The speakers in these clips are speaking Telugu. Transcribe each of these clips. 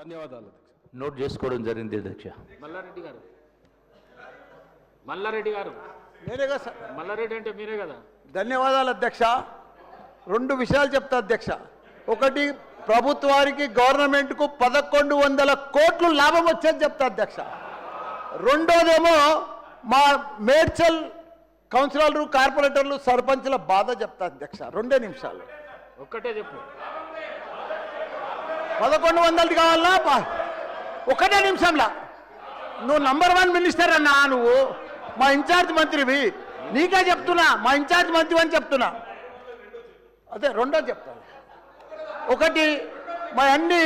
ధన్యవాదాలు అధ్యక్ష. నోట్ చేసుకోవడం జరిగింది అధ్యక్ష. మల్లారెడ్డి గారు. మల్లారెడ్డి గారు. నేనేగా సార్. మల్లారెడ్డి అంటే మీరే కదా? ధన్యవాదాలు అధ్యక్ష. రెండు విషయాలు చెప్తా అధ్యక్ష. ఒకటి ప్రభుత్వానికి గవర్నమెంట్కు పదకొండు వందల కోట్లు లాభం వచ్చేది చెప్తా అధ్యక్ష. రెండోదేమో మా మేడ్చల్ కౌన్సిలర్లు కార్పొరేటర్లు సర్పంచ్ల బాధ చెప్తా అధ్యక్ష. రెండే నిమిషాలు. ఒక్కటే చెప్పు. పదకొండు వందలది కావాలా? ఒకటే నిమిషంలా. నువ్వు నంబర్ వన్ మినిస్టర్ అన్నా నువ్వు. మా ఇన్ఛార్జ్ మంత్రివి. నీకే చెప్తున్నా. మా ఇన్ఛార్జ్ మంత్రి అని చెప్తున్నా. అదే రెండో చెప్తాను ఒకటి మా అన్ని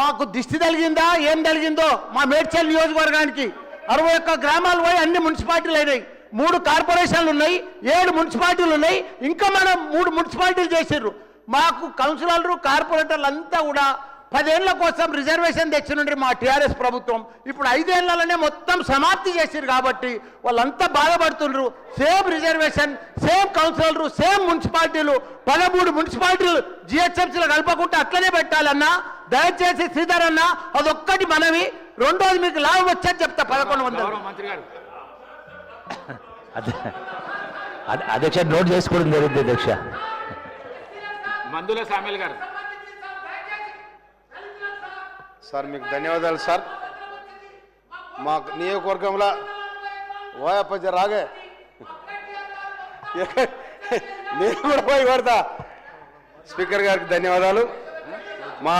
మాకు దిష్టి తలిగిందా ఏం తగిలిందో? మా మేడ్చల్ నియోజకవర్గానికి అరవై ఒక్క గ్రామాలు పోయి అన్ని మున్సిపాలిటీలు అయినాయి. మూడు కార్పొరేషన్లు ఉన్నాయి. ఏడు మున్సిపాలిటీలు ఉన్నాయి. ఇంకా మనం మూడు మున్సిపాలిటీలు చేసారు మాకు కౌన్సిలర్లు కార్పొరేటర్లు అంతా కూడా పదేళ్ళ కోసం రిజర్వేషన్ తెచ్చినుండ్రి మా టీఆర్ఎస్ ప్రభుత్వం. ఇప్పుడు ఐదేళ్ళలోనే మొత్తం సమాప్తి చేసిరు కాబట్టి వాళ్ళంతా బాధపడుతుండ్రు. సేమ్ రిజర్వేషన్ సేమ్ కౌన్సిలర్లు సేమ్ మున్సిపాలిటీలు పదమూడు మున్సిపాలిటీలు జిహెచ్ఎంసీలో కలపకుండా అట్లనే పెట్టాలన్నా దయచేసి శ్రీధర్ అన్న అదొక్కటి మనవి. రెండోది మీకు లాభం వచ్చేది చెప్తా పదకొండు వందలు. మంత్రి గారు. అధ్యక్ష నోట్ చేసుకోవడం జరిగింది అధ్యక్ష. మందుల సామ్యుల్ గారు. సార్ మీకు ధన్యవాదాలు సార్. మా నియోజకవర్గంలో ఓయప్ప జర రాగే. నేను కూడా పోయి కొడతా. స్పీకర్ గారికి ధన్యవాదాలు. మా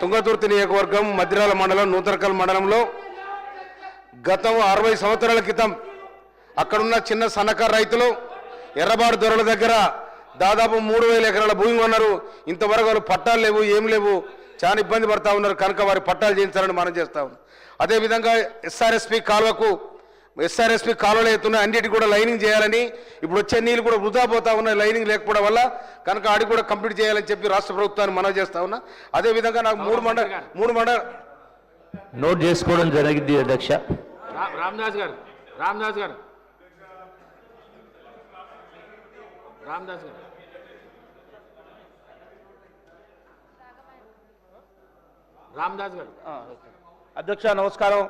తుంగతుర్తి నియోజకవర్గం మద్రాల మండలం నూతనకల్ మండలంలో గతం అరవై సంవత్సరాల క్రితం అక్కడున్న చిన్న సన్నకారు రైతులు ఎర్రబాడు దొరల దగ్గర దాదాపు మూడు వేల ఎకరాల భూమి కొన్నారు. ఇంతవరకు వాళ్ళు పట్టాలు లేవు ఏం లేవు. చాలా ఇబ్బంది పడతా ఉన్నారు. కనుక వారి పట్టాలు చేయించాలని మనం చేస్తా ఉన్నాం. అదేవిధంగా ఎస్ఆర్ఎస్పి కాలువకు ఎస్ఆర్ఎస్పి కాలువలు అవుతున్నాయి అన్నిటి కూడా లైనింగ్ చేయాలని ఇప్పుడు వచ్చే నీళ్ళు కూడా వృధా పోతా ఉన్నాయి. లైనింగ్ లేకపోవడం వల్ల కనుక ఆడి కూడా కంప్లీట్ చేయాలని చెప్పి రాష్ట్ర ప్రభుత్వాన్ని మనం చేస్తా ఉన్నా. అదేవిధంగా నాకు మూడు మండల మూడు మండల నోట్ చేసుకోవడం జరిగింది అధ్యక్ష. రామదాస్ గారు రామదాస్ గారు. రామదాస్ గారు. రామదాస్ గారు. అధ్యక్ష నమస్కారం.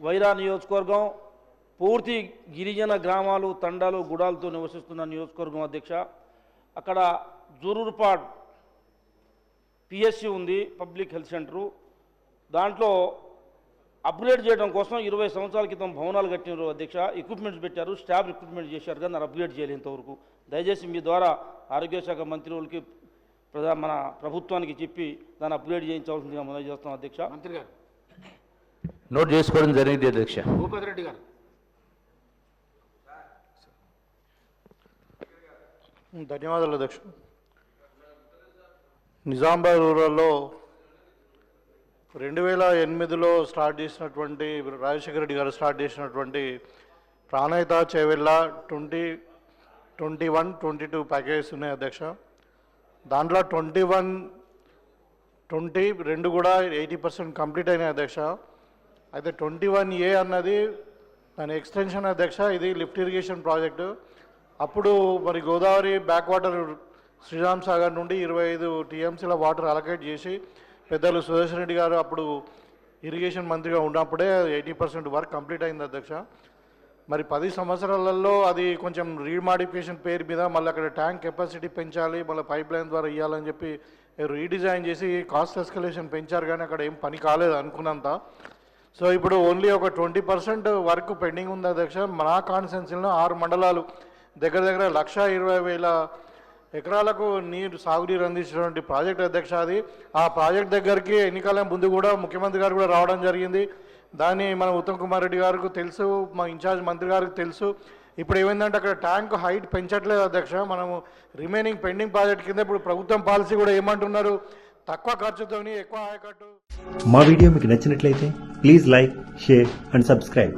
వైరా నియోజకవర్గం పూర్తి గిరిజన గ్రామాలు తండాలు గుడాలతో నివసిస్తున్న నియోజకవర్గం అధ్యక్ష. అక్కడ జూరూరుపాడ్ పిఎస్సి ఉంది పబ్లిక్ హెల్త్ సెంటరు. దాంట్లో అప్గ్రేడ్ చేయడం కోసం ఇరవై సంవత్సరాల క్రితం భవనాలు కట్టినారు అధ్యక్ష. ఎక్విప్మెంట్స్ పెట్టారు స్టాఫ్ రిక్రూట్మెంట్ చేశారు కానీ అప్గ్రేడ్ చేయలేదు ఇంతవరకు. దయచేసి మీ ద్వారా ఆరోగ్య శాఖ మంత్రి వాళ్ళకి ప్రధా మన ప్రభుత్వానికి చెప్పి దాన్ని అప్గ్రేడ్ చేయించవలసిందిగా మనం చేస్తాం అధ్యక్ష. మంత్రి గారు. నోట్ చేసుకోవడం జరిగింది అధ్యక్ష. భూపతి రెడ్డి గారు. ధన్యవాదాలు అధ్యక్ష. నిజామాబాద్ రూరల్లో రెండు వేల ఎనిమిదిలో స్టార్ట్ చేసినటువంటి రాజశేఖర రెడ్డి గారు స్టార్ట్ చేసినటువంటి Pranahita Chevella twenty twenty one twenty two packages ఉన్నాయి అధ్యక్ష. దాంట్లో ట్వంటీ వన్ ట్వంటీ రెండు కూడా ఎయిటీ పర్సెంట్ కంప్లీట్ అయినాయి అధ్యక్ష. అయితే ట్వంటీ వన్ ఏ అన్నది దాని ఎక్స్టెన్షన్ అధ్యక్ష ఇది లిఫ్ట్ ఇరిగేషన్ ప్రాజెక్టు. అప్పుడు మరి గోదావరి బ్యాక్ వాటర్ శ్రీరామ్ సాగర్ నుండి ఇరవై ఐదు టీఎంసీల వాటర్ అలకేట్ చేసి పెద్దలు సుదర్శన్ రెడ్డి గారు అప్పుడు ఇరిగేషన్ మంత్రిగా ఉన్నప్పుడే ఎయిటీ పర్సెంట్ వర్క్ కంప్లీట్ అయింది అధ్యక్ష. మరి పది సంవత్సరాలలో అది కొంచెం రీమాడిఫికేషన్ పేరు మీద మళ్ళీ అక్కడ ట్యాంక్ కెపాసిటీ పెంచాలి మళ్ళీ పైప్ లైన్ ద్వారా ఇవ్వాలని చెప్పి రీడిజైన్ చేసి కాస్ట్ ఎస్కలేషన్ పెంచారు కానీ అక్కడ ఏం పని కాలేదు అనుకున్నంత. సో ఇప్పుడు ఓన్లీ ఒక ట్వంటీ పర్సెంట్ వర్క్ పెండింగ్ ఉంది అధ్యక్ష. మన కాన్సెన్సీలో ఆరు మండలాలు దగ్గర దగ్గర లక్ష ఇరవై వేల ఎకరాలకు నీరు సాగునీరు అందించినటువంటి ప్రాజెక్ట్ అధ్యక్ష అది. ఆ ప్రాజెక్ట్ దగ్గరికి ఎన్నికల ముందు కూడా ముఖ్యమంత్రి గారు కూడా రావడం జరిగింది. దాన్ని మన ఉత్తమ్ కుమార్ రెడ్డి గారికి తెలుసు మా ఇన్ఛార్జ్ మంత్రి గారికి తెలుసు. ఇప్పుడు ఏమైందంటే అక్కడ ట్యాంక్ హైట్ పెంచట్లేదు అధ్యక్ష మనము రిమైనింగ్ పెండింగ్ ప్రాజెక్ట్ కింద ఇప్పుడు ప్రభుత్వం పాలసీ కూడా ఏమంటున్నారు? తక్కువ ఖర్చుతో ఎక్కువ ఆయకట్టు. మా వీడియో మీకు నచ్చినట్లయితే please like share and subscribe.